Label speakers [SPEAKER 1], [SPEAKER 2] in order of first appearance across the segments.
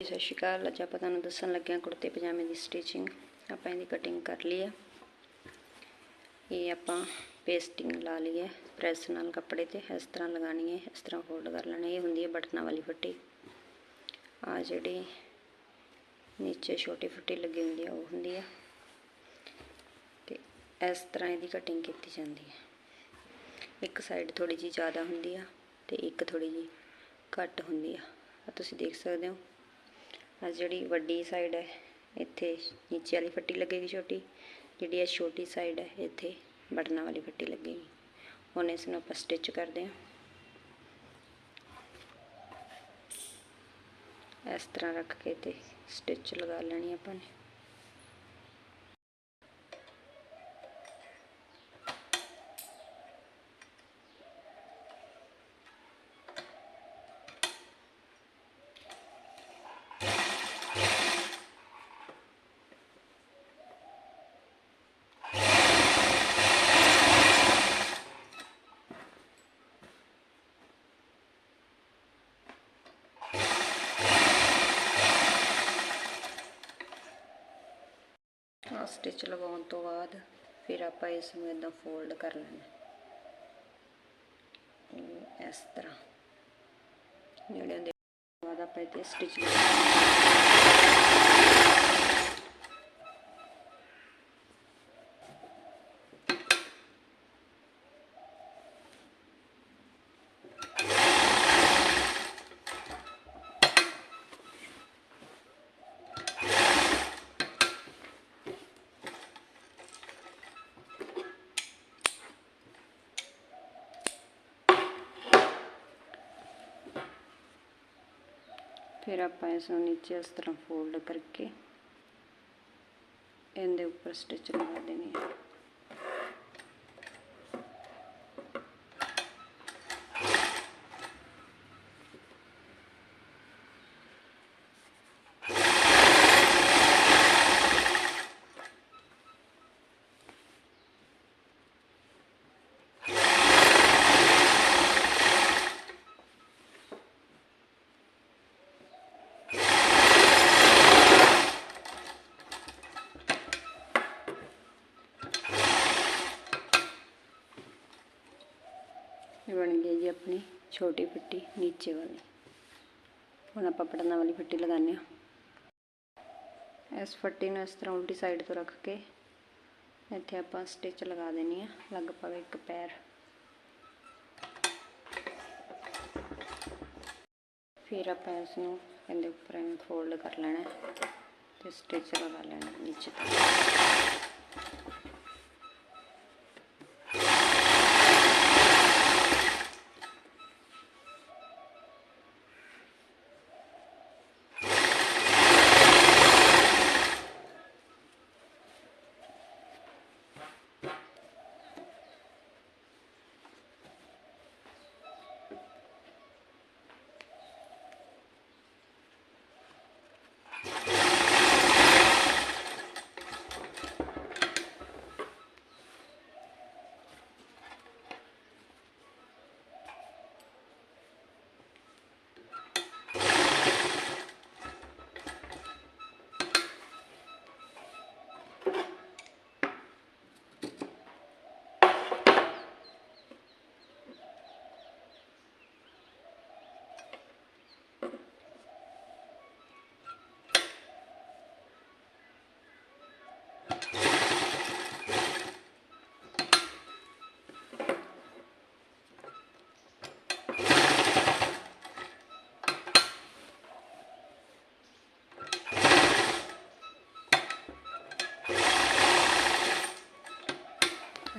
[SPEAKER 1] ਸਤਿ ਸ਼੍ਰੀ ਅਕਾਲ। ਅੱਜ ਆਪਾਂ ਤੁਹਾਨੂੰ ਦੱਸਣ ਲੱਗੇ ਹਾਂ ਕੁੜਤੇ ਪਜਾਮੇ ਦੀ ਸਟਿਚਿੰਗ ਆਪਾਂ ਇਹਦੀ ਕਟਿੰਗ ਕਰ ਲਈ ਹੈ ਇਹ ਆਪਾਂ ਪੇਸਟਿੰਗ ਲਾ ਲਈ ਹੈ ਪ੍ਰੈਸ ਨਾਲ ਕੱਪੜੇ ਤੇ। ਇਸ ਤਰ੍ਹਾਂ ਲਗਾਣੀ ਹੈ। ਇਸ ਤਰ੍ਹਾਂ ਫੋਲਡ ਕਰ ਲੈਣਾ ਇਹ ਹੁੰਦੀ ਹੈ ਬਟਨਾਂ ਵਾਲੀ ਫੱਟੀ। ਆ ਜਿਹੜੀ ਨੀਚੇ ਛੋਟੀ ਫੱਟੀ ਲੱਗੀ ਹੁੰਦੀ ਹੈ, ਉਹ ਹੁੰਦੀ ਹੈ। ਤੇ ਇਸ ਤਰ੍ਹਾਂ ਇਹਦੀ ਕਟਿੰਗ ਕੀਤੀ ਜਾਂਦੀ ਹੈ। ਇੱਕ ਸਾਈਡ ਥੋੜੀ ਜਿਹੀ ਜ਼ਿਆਦਾ ਹੁੰਦੀ ਆ ਤੇ ਇੱਕ ਥੋੜੀ ਜਿਹੀ ਘੱਟ ਹੁੰਦੀ ਆ। ਤੁਸੀਂ ਦੇਖ ਸਕਦੇ ਹੋ। ਆ ਜਿਹੜੀ ਵੱਡੀ ਸਾਈਡ ਹੈ, ਇੱਥੇ ਨੀਚੇ ਵਾਲੀ ਫੱਟੀ ਲੱਗੇਗੀ ਛੋਟੀ, ਜਿਹੜੀ ਇਹ ਛੋਟੀ ਸਾਈਡ ਹੈ, ਇੱਥੇ ਬਟਨਾਂ ਵਾਲੀ ਫੱਟੀ ਲੱਗੇਗੀ। ਹੁਣ ਇਸ ਨੂੰ ਆਪਾਂ ਸਟਿਚ ਕਰਦੇ ਹਾਂ। ਇਸ ਤਰ੍ਹਾਂ ਰੱਖ ਕੇ ਤੇ ਸਟਿਚ ਲਗਾ ਲੈਣੀ ਆਪਾਂ ਨੇ ਆ ਸਟਿਚ ਲਗਾਉਣ ਤੋਂ ਬਾਅਦ ਫਿਰ ਆਪਾਂ ਇਸ ਨੂੰ ਇਦਾਂ ਫੋਲਡ ਕਰ ਲੈਣਾ। ਇਸ ਤਰ੍ਹਾਂ। ਨੇੜੇ ਦੇ ਬਾਅਦ ਆਪਾਂ ਇੱਥੇ ਸਟਿਚ ਫਿਰ ਆਪਾਂ ਇਸ ਨੂੰ ਨੀਚੇ ਇਸ ਤਰ੍ਹਾਂ ਫੋਲਡ ਕਰਕੇ ਇਹਦੇ ਉੱਪਰ ਸਟਿਚ ਲਗਾ ਦੇਣੀ ਹੈ ਇਹ ਬਣ ਗਈ ਜੀ ਆਪਣੀ ਛੋਟੀ ਫੱਟੀ ਨੀਚੇ ਵਾਲੀ। ਹੁਣ ਆਪਾਂ ਪਟਨਾ ਵਾਲੀ ਫੱਟੀ ਲਗਾਉਂਦੇ ਹਾਂ। ਇਸ ਫੱਟੀ ਨੂੰ ਇਸ ਤਰ੍ਹਾਂ ਉਲਟੀ ਸਾਈਡ ਤੋਂ ਰੱਖ ਕੇ ਇੱਥੇ ਆਪਾਂ ਸਟਿਚ ਲਗਾ ਦੇਣੀ ਲੱਗ ਪਵੇ ਇੱਕ ਪੈਰ। ਫਿਰ ਆਪਾਂ ਇਸ ਨੂੰ ਇਹਦੇ ਉੱਪਰ ਐਵੇਂ ਫੋਲਡ ਕਰ ਲੈਣਾ ਹੈ ਤੇ ਸਟਿਚ ਲਗਾ ਲੈਣਾ ਨੀਚੇ ਤੋਂ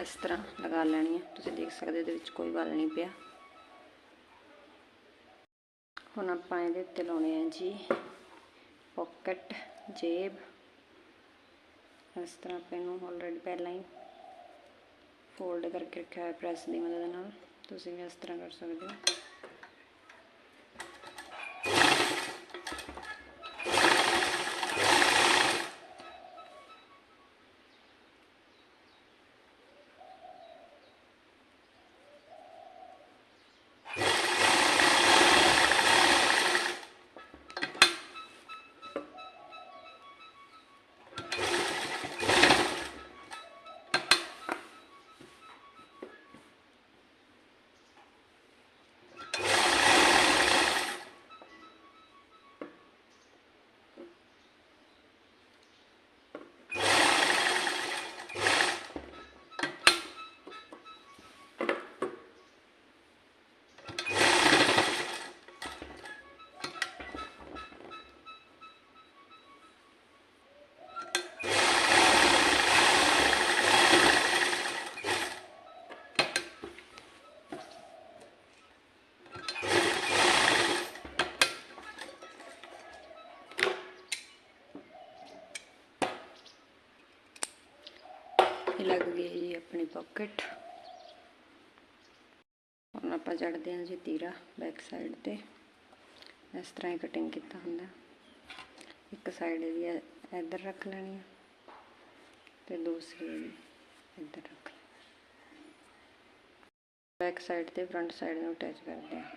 [SPEAKER 1] ਇਸ ਤਰ੍ਹਾਂ ਲਗਾ ਲੈਣੀ ਹੈ ਤੁਸੀਂ ਦੇਖ ਸਕਦੇ ਹੋ ਇਹਦੇ ਵਿੱਚ ਕੋਈ ਵੱਲ ਨਹੀਂ ਪਿਆ। ਹੁਣ ਆਪਾਂ ਇਹਦੇ ਉੱਤੇ ਲਾਉਣੇ ਆ ਜੀ ਪਾਕਟ ਜੇਬ। ਇਸ ਤਰ੍ਹਾਂ ਆਪਾਂ ਇਹਨੂੰ ਆਲਰੇਡੀ ਪਹਿਲਾਂ ਹੀ ਫੋਲਡ ਕਰਕੇ ਰੱਖਿਆ ਹੋਇਆ ਪ੍ਰੈਸ ਦੀ ਮਦਦ ਨਾਲ। ਤੁਸੀਂ ਵੀ ਇਸ ਤਰ੍ਹਾਂ ਕਰ ਸਕਦੇ ਹੋ। ਪਾਕਟ ਹੁਣ ਆਪਾਂ ਜੜਦੇ ਹਾਂ ਜੀ ਤੀਰਾ ਬੈਕ ਸਾਈਡ ਤੇ। ਇਸ ਤਰ੍ਹਾਂ ਹੀ ਕਟਿੰਗ ਕੀਤਾ ਹੁੰਦਾ। ਇੱਕ ਸਾਈਡ ਇਹਦੀ ਇੱਧਰ ਰੱਖ ਲੈਣੀ ਹੈ ਤੇ ਦੂਸਰੀ ਇਹਦੀ ਇੱਧਰ ਰੱਖ ਲੈਣੀ। ਬੈਕ ਸਾਈਡ ਤੇ ਫਰੰਟ ਸਾਈਡ ਨੂੰ ਅਟੈਚ ਕਰਦੇ ਹਾਂ।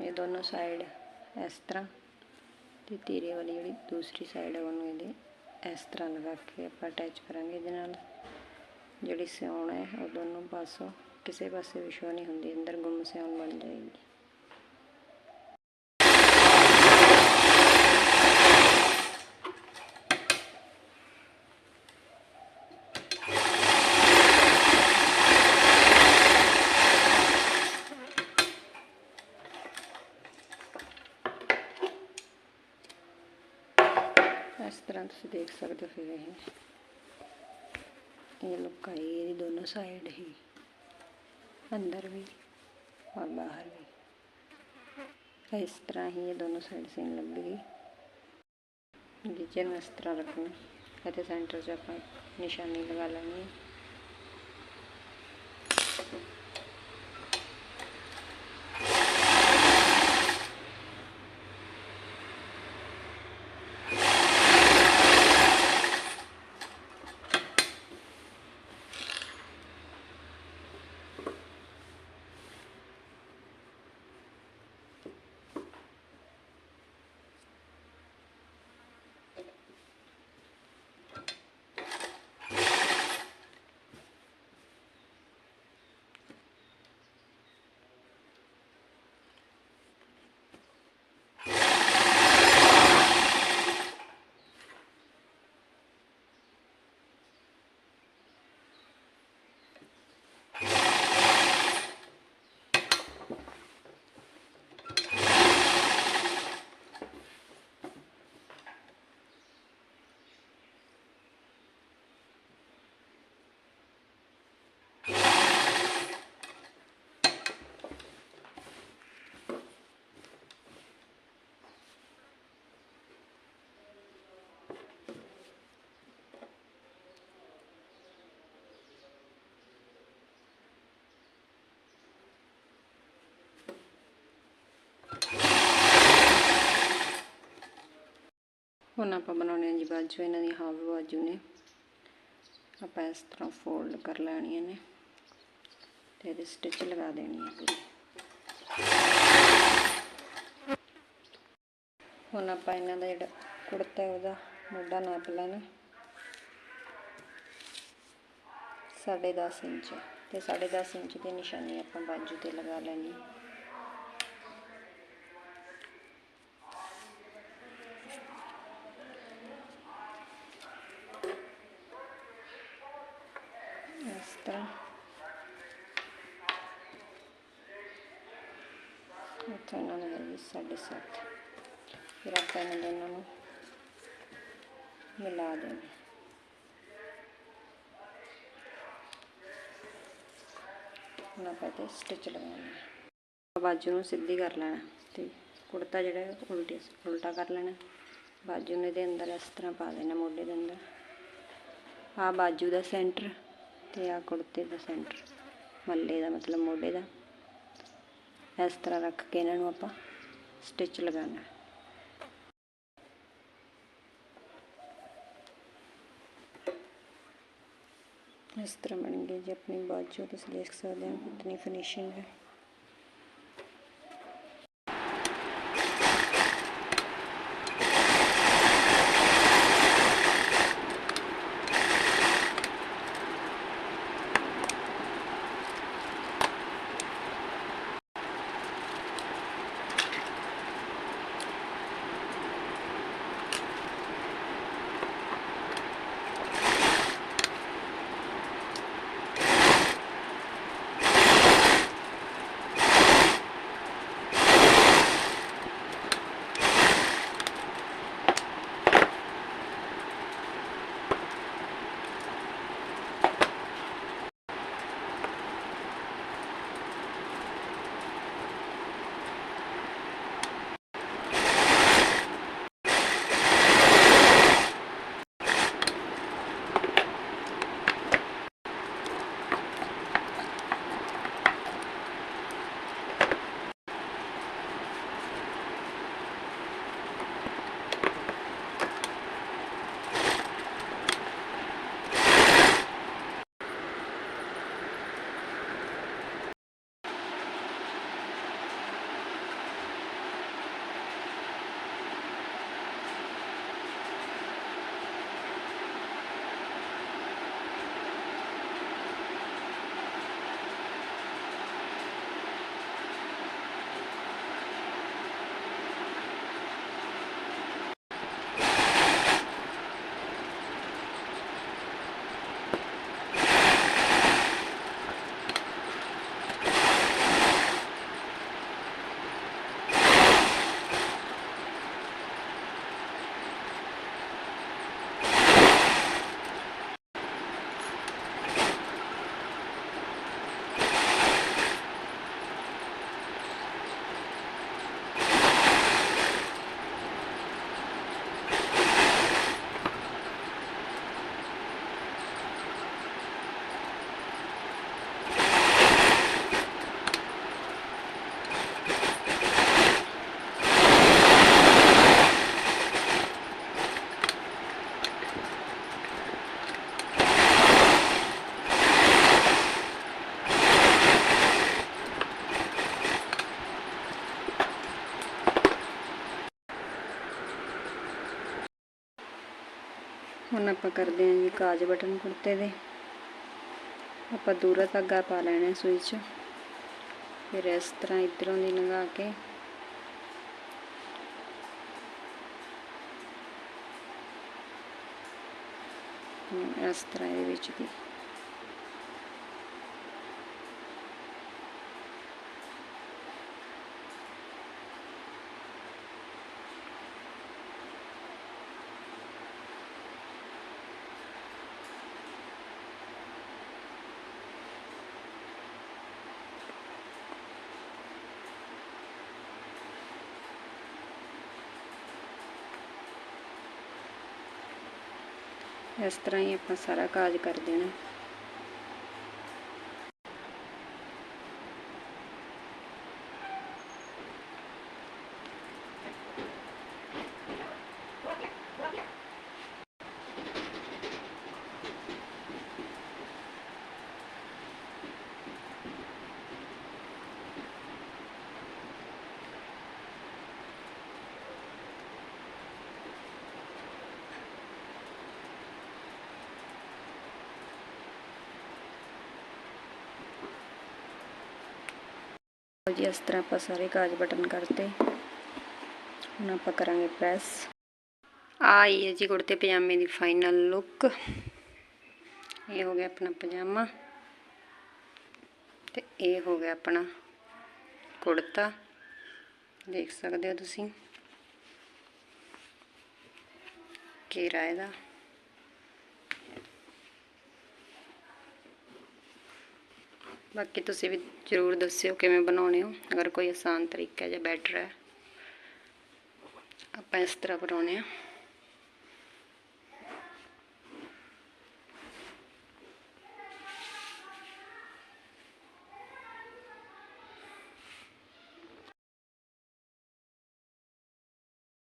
[SPEAKER 1] ਇਹ ਦੋਨੋਂ ਸਾਈਡ ਇਸ ਤਰ੍ਹਾਂ। ਤੇ ਤੀਰੇ ਵਾਲੀ ਜਿਹੜੀ ਦੂਸਰੀ ਸਾਈਡ ਹੈ ਉਹਨੂੰ ਇਹਦੇ ਇਸ ਤਰ੍ਹਾਂ ਲਗਾ ਕੇ ਆਪਾਂ ਅਟੈਚ ਕਰਾਂਗੇ ਇਹਦੇ ਨਾਲ। ਜਿਹੜੀ ਸਿਉਣ ਹੈ, ਉਹ ਦੋਨੋਂ ਪਾਸੋਂ ਕਿਸੇ ਪਾਸੇ ਵੀ ਸ਼ੋ ਨਹੀਂ ਹੁੰਦੀ, ਅੰਦਰ ਗੁੰਮ ਸਿਉਣ ਬਣ ਜਾਏਗੀ ਇਸ ਤਰ੍ਹਾਂ ਤੁਸੀਂ ਦੇਖ ਸਕਦੇ ਹੋ ਫਿਰ ਇਹ ਇਹ ਲੁਕਾਈ ਇਹਦੀ ਦੋਨੋਂ ਸਾਈਡ ਹੀ। ਅੰਦਰ ਵੀ ਔਰ ਬਾਹਰ ਵੀ। ਇਸ ਤਰ੍ਹਾਂ ਹੀ ਇਹ ਦੋਨੋਂ ਸਾਈਡ ਸੀਨ ਲੱਗੇਗੀ ਨੀਚੇ ਨੂੰ ਇਸ ਤਰ੍ਹਾਂ ਰੱਖਣਾ। ਅਤੇ ਸੈਂਟਰ 'ਚ ਆਪਾਂ ਨਿਸ਼ਾਨੀ ਲਗਾ ਲੈਣੀ ਹੈ। ਹੁਣ ਆਪਾਂ ਬਣਾਉਣੇ ਆ ਜੀ ਬਾਜੂ, ਇਹਨਾਂ ਦੀ ਹਾਫ ਬਾਜੂ ਨੇ। ਆਪਾਂ ਇਸ ਤਰ੍ਹਾਂ ਫੋਲਡ ਕਰ ਲੈਣੀਆਂ ਨੇ ਤੇ ਇਹਦੇ ਸਟਿਚ ਲਗਾ ਦੇਣੀ ਹੈ ਪੂਰੀ। ਹੁਣ ਆਪਾਂ ਇਹਨਾਂ ਦਾ ਜਿਹੜਾ ਕੁੜਤਾ ਹੈ, ਉਹਦਾ ਮੋਢਾ ਨਾਪ ਲੈਣਾ। ਸਾਢੇ ਦਸ ਇੰਚ। ਤੇ ਸਾਢੇ ਦਸ ਇੰਚ ਦੀ ਨਿਸ਼ਾਨੀ ਆਪਾਂ ਬਾਜੂ ਤੇ ਲਗਾ ਲੈਣੀ ਹੈ ਇਸ ਤਰ੍ਹਾਂ ਇੱਥੇ ਇਹਨਾਂ ਨੂੰ ਹੈ ਜੀ ਸਾਢੇ ਸੱਤ ਫਿਰ ਆਪਾਂ ਇਹਨਾਂ ਦੋਨਾਂ ਨੂੰ ਮਿਲਾ ਦੇਣਾ। ਹੁਣ ਆਪਾਂ ਤੇ ਸਟਿਚ ਲਗਾਉਣਾ। ਹੈ ਬਾਜੂ ਨੂੰ ਸਿੱਧੀ ਕਰ ਲੈਣਾ ਤੇ ਕੁੜਤਾ ਜਿਹੜਾ ਹੈ ਉਲਟੀ ਉਲਟਾ ਕਰ ਲੈਣਾ। ਬਾਜੂ ਨੂੰ ਇਹਦੇ ਅੰਦਰ ਇਸ ਤਰ੍ਹਾਂ ਪਾ ਦੇਣਾ, ਮੋਢੇ ਦੇ ਅੰਦਰ। ਆ ਬਾਜੂ ਦਾ ਸੈਂਟਰ ਤੇ ਆ ਕੁੜਤੇ ਦਾ ਸੈਂਟਰ ਮੱਲੇ ਦਾ ਮਤਲਬ ਮੋਢੇ ਦਾ। ਇਸ ਤਰ੍ਹਾਂ ਰੱਖ ਕੇ ਇਹਨਾਂ ਨੂੰ ਆਪਾਂ ਸਟਿਚ ਲਗਾਉਣਾ ਹੈ। ਇਸ ਤਰ੍ਹਾਂ ਬਣ ਗਈ ਜੀ ਆਪਣੀ ਬਾਜੂ, ਤੁਸੀਂ ਦੇਖ ਸਕਦੇ ਹੋ ਕਿੰਨੀ ਫਿਨਿਸ਼ਿੰਗ ਹੈ ਹੁਣ ਆਪਾਂ ਕਰਦੇ ਹਾਂ ਜੀ ਕਾਜ ਬਟਨ ਕੁੜਤੇ ਦੇ। ਆਪਾਂ ਦੂਰਾ ਧਾਗਾ ਪਾ ਲੈਣਾ ਹੈ ਸੂਈ 'ਚ। ਫਿਰ ਇਸ ਤਰ੍ਹਾਂ ਇਧਰੋਂ ਦੀ ਲੰਘਾ ਕੇ ਇਸ ਤਰ੍ਹਾਂ ਇਹਦੇ ਵਿੱਚ ਦੀ ਇਸ ਤਰ੍ਹਾਂ ਹੀ ਆਪਾਂ ਸਾਰਾ ਕਾਜ ਕਰ ਦੇਣਾ। ਜੀ ਇਸ ਤਰ੍ਹਾਂ ਆਪਾਂ ਸਾਰੇ ਕਾਜ ਬਟਨ ਕਰਤੇ। ਹੁਣ ਆਪਾਂ ਕਰਾਂਗੇ ਪ੍ਰੈਸ। ਆਈ ਹੈ ਜੀ ਕੁੜਤੇ ਪਜਾਮੇ ਦੀ ਫਾਈਨਲ ਲੁੱਕ ਇਹ ਹੋ ਗਿਆ ਆਪਣਾ ਪਜਾਮਾ। ਤੇ ਇਹ ਹੋ ਗਿਆ ਆਪਣਾ ਕੁੜਤਾ। ਦੇਖ ਸਕਦੇ ਹੋ ਤੁਸੀਂ? ਘੇਰਾ ਇਹਦਾ ਬਾਕੀ ਤੁਸੀਂ ਵੀ ਜ਼ਰੂਰ ਦੱਸਿਓ ਕਿਵੇਂ ਬਣਾਉਣੇ ਹੋ, ਅਗਰ ਕੋਈ ਆਸਾਨ ਤਰੀਕਾ ਜਾਂ ਬੈਟਰ ਹੈ। ਆਪਾਂ ਇਸ ਤਰ੍ਹਾਂ ਬਣਾਉਣੇ ਆ।